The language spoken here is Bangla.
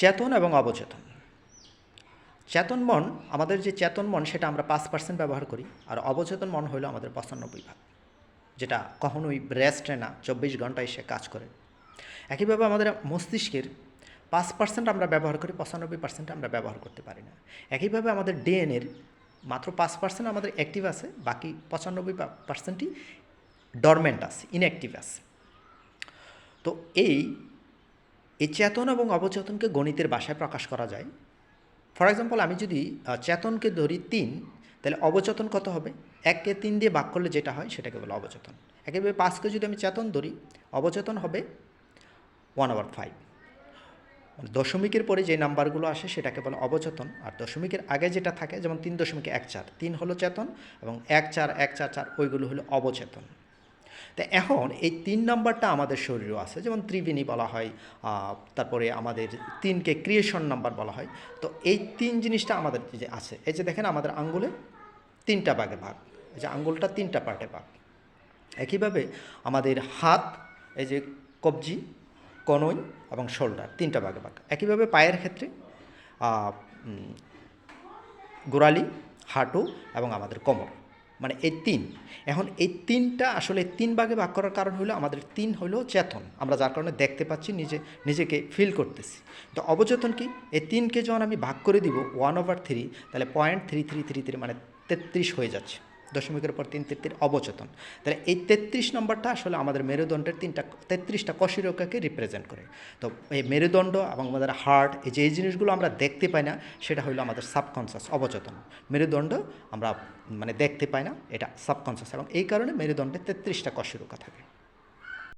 চেতন এবং অবচেতন। চেতন মন, আমাদের যে চেতন মন, সেটা আমরা পাঁচ পার্সেন্ট ব্যবহার করি, আর অবচেতন মন হলো আমাদের পঁচানব্বই ভাগ, যেটা কখনোই রেস্টে না, চব্বিশ ঘন্টায় সে কাজ করে। একইভাবে আমাদের মস্তিষ্কের পাঁচ পার্সেন্ট আমরা ব্যবহার করি, পঁচানব্বই পার্সেন্ট আমরা ব্যবহার করতে পারি না। একইভাবে আমাদের ডিএনএর মাত্র পাঁচ পার্সেন্ট আমাদের অ্যাক্টিভ আছে, বাকি পঁচানব্বই পার্সেন্টই ডরমেন্ট আছে ইনঅ্যাক্টিভ আছে। তো এই এই চেতন এবং অবচেতনকে গণিতের ভাষায় প্রকাশ করা যায়। ফর এক্সাম্পল আমি যদি চেতনকে ধরি তিন, তাহলে অবচেতন কত হবে? এককে তিন দিয়ে ভাগ করলে যেটা হয়, সেটাকে বলে অবচেতন। একেবারে পাঁচকে যদি আমি চেতন ধরি, অবচেতন হবে ওয়ান ওভার ফাইভ দশমিকের পরে যে নাম্বারগুলো আসে, সেটাকে বলে অবচেতন। আর দশমিকের আগে যেটা থাকে, যেমন তিন দশমিক এক চার, তিন হলো চেতন এবং এক চার এক চার চার, ওইগুলো হলো অবচেতন। তা এখন এই তিন নাম্বারটা আমাদের শরীরেও আছে, যেমন ত্রিবেণী বলা হয় তারপরে আমাদের তিনকে ক্রিয়েশন নাম্বার বলা হয়। তো এই তিন জিনিসটা আমাদের যে আছে, এই যে দেখেন আমাদের আঙ্গুলে তিনটা ভাগে ভাগ, এই যে আঙ্গুলটা তিনটা পার্টে ভাগ। একইভাবে আমাদের হাত, এই যে কবজি, কনই এবং শোল্ডার তিনটা ভাগে ভাগ। একইভাবে পায়ের ক্ষেত্রে গোড়ালি, হাঁটু এবং আমাদের কোমর। মানে এই তিন। এখন এই তিনটা আসলে তিন ভাগে ভাগ করার কারণ হলো আমাদের তিন হলো চেতন। আমরা যার কারণে দেখতে পাচ্ছি, নিজে, নিজেকে ফিল করতেছি। তো অবচেতন কি? এই তিনকে যখন আমি ভাগ করে দিব ওয়ান ওভার থ্রি তাহলে point three three three three মানে তেত্রিশ হয়ে যাচ্ছে। দশমিকের পর তিন তেত্রিশ অবচেতন। তাহলে এই তেত্রিশ নম্বরটা আসলে আমাদের মেরুদণ্ডের তিনটা, তেত্রিশটা কশিরকাকে রিপ্রেজেন্ট করে। তো এই মেরুদণ্ড এবং আমাদের হার্ট এই যে এই জিনিসগুলো আমরা দেখতে পাই না, সেটা হলো আমাদের সাবকনসিয়াস অবচেতন। মেরুদণ্ড আমরা মানে দেখতে পাই না, এটা সাবকনসিয়াস এবং এই কারণে মেরুদণ্ডে তেত্রিশটা কশিরকা থাকে।